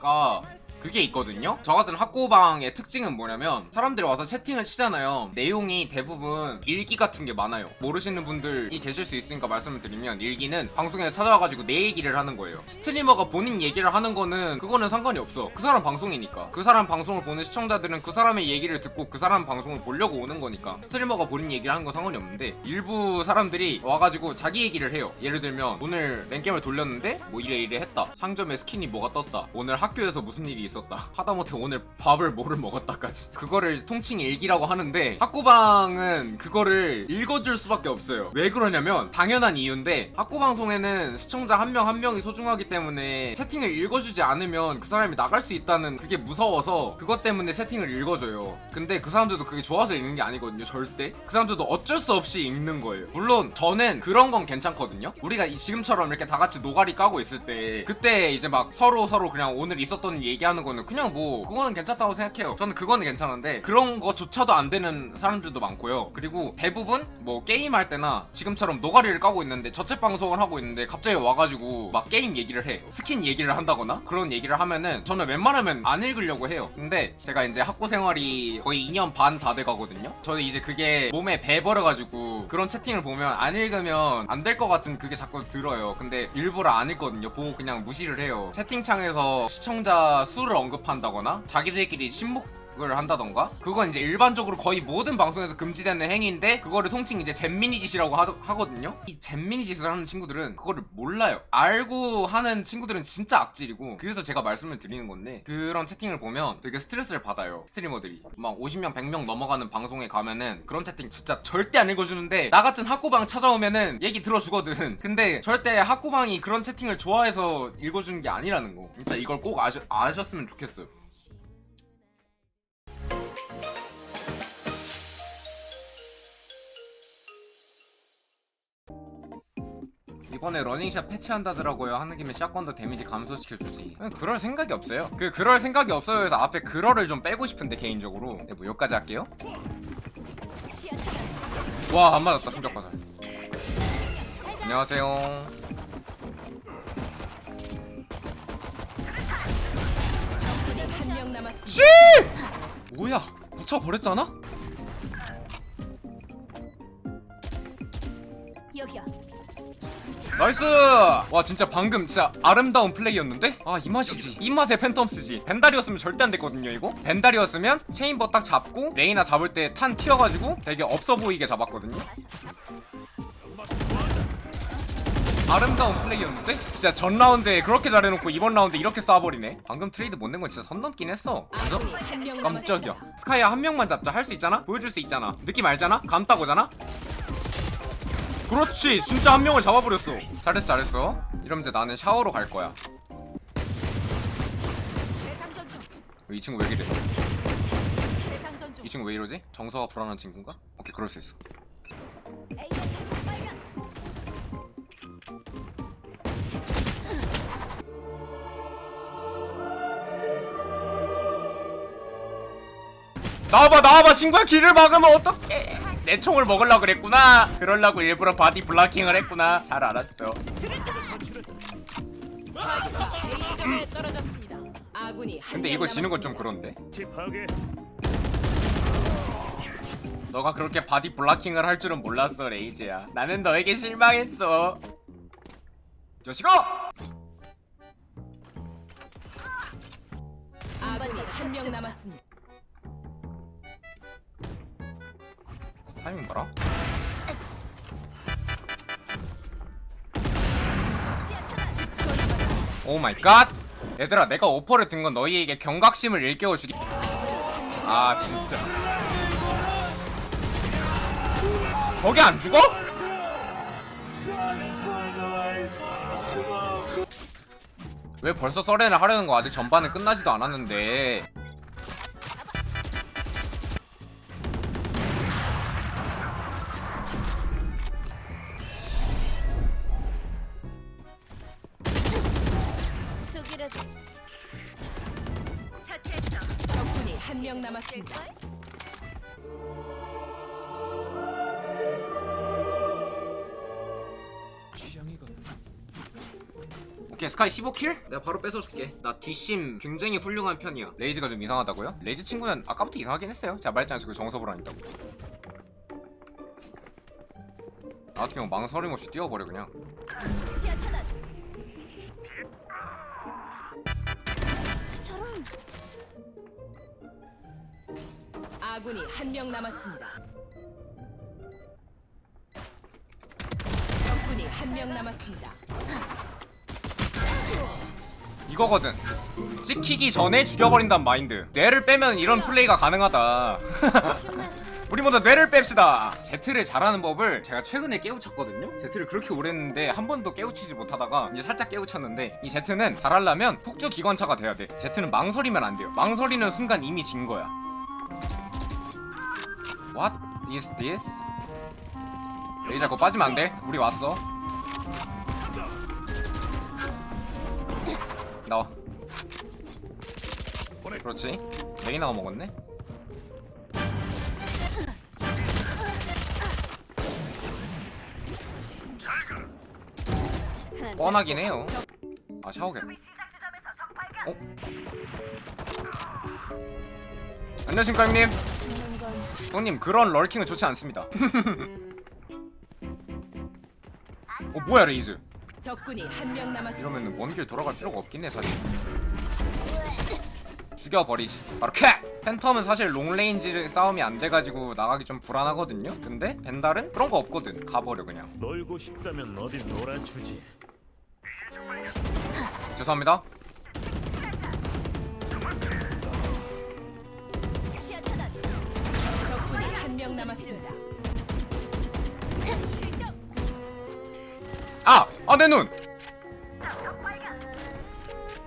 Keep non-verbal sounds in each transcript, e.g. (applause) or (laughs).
가 그게 있거든요. 저 같은 학고방의 특징은 뭐냐면 사람들이 와서 채팅을 치잖아요. 내용이 대부분 일기 같은 게 많아요. 모르시는 분들이 계실 수 있으니까 말씀을 드리면 일기는 방송에 찾아와가지고 내 얘기를 하는 거예요. 스트리머가 본인 얘기를 하는 거는 그거는 상관이 없어. 그 사람 방송이니까. 그 사람 방송을 보는 시청자들은 그 사람의 얘기를 듣고 그 사람 방송을 보려고 오는 거니까 스트리머가 본인 얘기를 하는 건 상관이 없는데 일부 사람들이 와가지고 자기 얘기를 해요. 예를 들면 오늘 랭겜을 돌렸는데 뭐 이래 이래 했다. 상점에 스킨이 뭐가 떴다. 오늘 학교에서 무슨 일이 있었다. (laughs) 하다못해 오늘 밥을 뭐를 먹었다까지. 그거를 통칭 일기라고 하는데 학고방은 그거를 읽어줄 수밖에 없어요. 왜 그러냐면 당연한 이유인데 학고방송에는 시청자 한명한 명이 소중하기 때문에 채팅을 읽어주지 않으면 그 사람이 나갈 수 있다는 그게 무서워서 그것 때문에 채팅을 읽어줘요. 근데 그 사람들도 그게 좋아서 읽는 게 아니거든요. 절대. 그 사람들도 어쩔 수 없이 읽는 거예요. 물론 저는 그런 건 괜찮거든요. 우리가 이- 지금처럼 이렇게 다 같이 노가리 까고 있을 때 그때 이제 막 서로 서로 그냥 오늘 있었던 일 얘기하는 거는 그냥 뭐 그거는 괜찮다고 생각해요. 저는 그거는 괜찮은데 그런 거조차도 안 되는 사람들도 많고요. 그리고 대부분 뭐 게임 할 때나 지금처럼 노가리를 까고 있는데 저체 방송을 하고 있는데 갑자기 와가지고 막 게임 얘기를 해. 스킨 얘기를 한다거나 그런 얘기를 하면은 저는 웬만하면 안 읽으려고 해요. 근데 제가 이제 학교 생활이 거의 2년 반 다 돼가거든요. 저는 이제 그게 몸에 배버려가지고 그런 채팅을 보면 안 읽으면 안 될 것 같은 그게 자꾸 들어요. 근데 일부러 안 읽거든요. 보고 그냥 무시를 해요. 채팅창에서 시청자 수를 언급한다거나 자기들끼리 침묵 을 한다던가? 그건 이제 일반적으로 거의 모든 방송에서 금지되는 행위인데 그거를 통칭 이제 잼민이 짓이라고 하, 거든요이 잼민이 짓을 하는 친구들은 그거를 몰라요. 알고 하는 친구들은 진짜 악질이고 그래서 제가 말씀을 드리는 건데 그런 채팅을 보면 되게 스트레스를 받아요 스트리머들이. 막 50명 100명 넘어가는 방송에 가면은 그런 채팅 진짜 절대 안 읽어주는데 나 같은 학고방 찾아오면은 얘기 들어주거든. (laughs) 근데 절대 학고방이 그런 채팅을 좋아해서 읽어주는 게 아니라는 거. 진짜 이걸 꼭 아셔, 아셨으면 좋겠어요 이번에 러닝샷 패치한다더라고요. 하는 김에 샷건도 데미지 감소시켜주지. 그냥 그럴 생각이 없어요. 그 그럴 생각이 없어요. 해서 앞에 그럴을 좀 빼고 싶은데 개인적으로. 네, 뭐 여기까지 할게요. 와 안 맞았다 충격 화살. 안녕하세요. 씨! 뭐야? 묻혀 버렸잖아? 여기야. 나이스! 와 진짜 방금 진짜 아름다운 플레이였는데? 아 이 맛이지 이 맛에 팬텀스지 벤달이었으면 절대 안 됐거든요 이거 벤달이었으면 체인버 딱 잡고 레이나 잡을 때 탄 튀어가지고 되게 없어 보이게 잡았거든요 아름다운 플레이였는데? 진짜 전 라운드에 그렇게 잘해놓고 이번 라운드 이렇게 쏴버리네 방금 트레이드 못 낸 건 진짜 선 넘긴 했어 한명 깜짝이야 스카이야 한 명만 잡자 할 수 있잖아? 보여줄 수 있잖아 느낌 알잖아? 감따고잖아? 그렇지 진짜 한 명을 잡아버렸어 잘했어 잘했어 이러면 이제 나는 샤워로 갈 거야. 이 친구 왜 이래. 이 친구 왜 이러지? 정서가 불안한 친구인가? 오케이 그럴 수 있어. 나와봐 나와봐 친구야 길을 막으면 어떡해 내 총을 먹으려고 그랬구나. 그러려고 일부러 바디 블라킹을 했구나. 잘 알았어. 근데 명 이거 지는 건 좀. 그런데. 너가 그렇게 바디 블라킹을 할 줄은 몰랐어 레이즈야. 나는 너에게 실망했어. 저시가 아군이 한명 남았습니다. 타이밍 봐라 시야 차단. 10초 남았습니다. 오 마이 갓 얘들아 내가 오퍼를 든 건 너희에게 경각심을 일깨워주기 아 진짜 저게 안 죽어? 왜 벌써 썰렌을 하려는 거 아직 전반은 끝나지도 않았는데 한 명 남았습니다. 오케이 스카이 15킬? 내가 바로 뺏어줄게. 나 뒷심 굉장히 훌륭한 편이야. 레이즈가 좀 이상하다고요? 레이즈 친구는 아까부터 이상하긴 했어요. 제가 말했잖아요. 그 정서불 아니다고. 나 같은 경우 망설임 없이 뛰어버려 그냥 아군이 한 명 남았습니다. 적군이 한 명 남았습니다. 이거거든. 찍히기 전에 죽여버린단 마인드. 뇌를 빼면 이런 플레이가 가능하다. (laughs) 우리 먼저 뇌를 뺍시다. 제트를 잘하는 법을 제가 최근에 깨우쳤거든요. 제트를 그렇게 오래 했는데 한 번도 깨우치지 못하다가 이제 살짝 깨우쳤는데 이 제트는 잘하려면 폭주 기관차가 돼야 돼. 제트는 망설이면 안 돼요. 망설이는 순간 이미 진 거야 What? Is this? 레이자 그거 빠지면 안 돼? 우리 왔어. 나와. 그렇지. 레이나가 먹었네. 뻔하긴 해요. 아 샤워겠 어? 안녕하십니까 형님? 형님 그런 럴킹은 좋지 않습니다. (laughs) 어 뭐야 레이즈? 적군이 한 명 남았습니다. 이러면은 먼길 돌아갈 필요가 없긴 해 사실. 죽여버리지. 바로 캣! 팬텀은 사실 롱레인지 싸움이 안 돼가지고 나가기 좀 불안하거든요? 근데 벤달은 그런 거 없거든. 가버려 그냥. 놀고 싶다면 어디 놀아주지. 죄송합니다 아! 아 내 눈!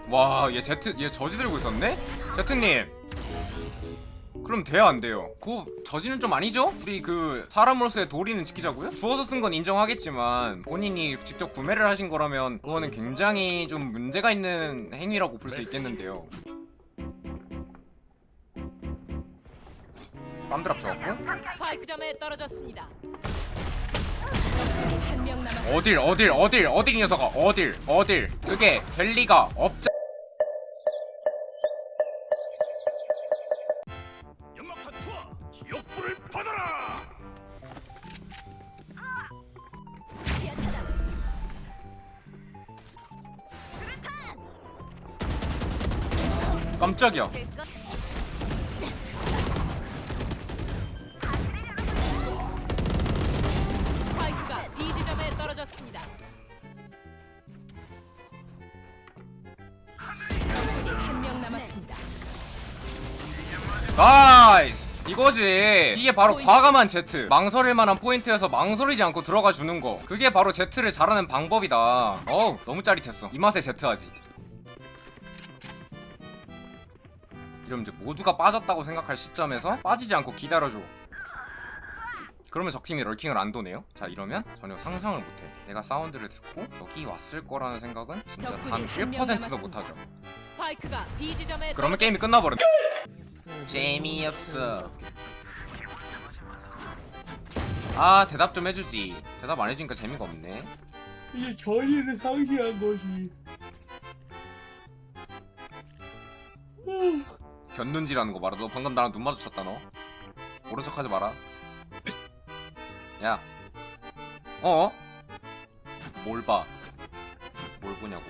와, 얘 제트, 얘 저지 들고 있었네? 제트님. 그럼 돼야 안 돼요? 그 저지는 좀 아니죠? 우리 그 사람으로서의 도리는 지키자고요? 주워서 쓴 건 인정하겠지만 본인이 직접 구매를 하신 거라면 그거는 굉장히 좀 문제가 있는 행위라고 볼 수 있겠는데요. 빰드랍 좋았고 스파이크 점에 떨어졌습니다. 어딜 어딜 어딜 어딜 이 녀석아 어딜 어딜 그게 될 리가 없자 연막탄 투하 지옥불을 받아라. 차단. 깜짝이야 될 적군이 한명 남았습니다. 나이스! 이거지. 이게 바로 과감한 제트. 망설일 만한 포인트에서 망설이지 않고 들어가 주는 거. 그게 바로 제트를 잘하는 방법이다. 어우 너무 짜릿했어. 이 맛에 제트 하지. 이러면 이제 모두가 빠졌다고 생각할 시점에서 빠지지 않고 기다려줘 그러면 적팀이 럴킹을 안 도네요? 자 이러면 전혀 상상을 못해. 내가 사운드를 듣고 여기 왔을 거라는 생각은 진짜 단 적군이 한명 1%도 남았습니다. 못하죠. 스파이크가 B 지점에 그러면 게임이 끝나버렸네. 재미없어 아 대답 좀 해주지. 대답 안 해주니까 재미가 없네. 이제 전의를 상실한 것이. 견눈질하는 거 봐라 너 방금 나랑 눈 마주쳤다 너. 모른 척하지 마라 야 어? 뭘 봐? 뭘 보냐고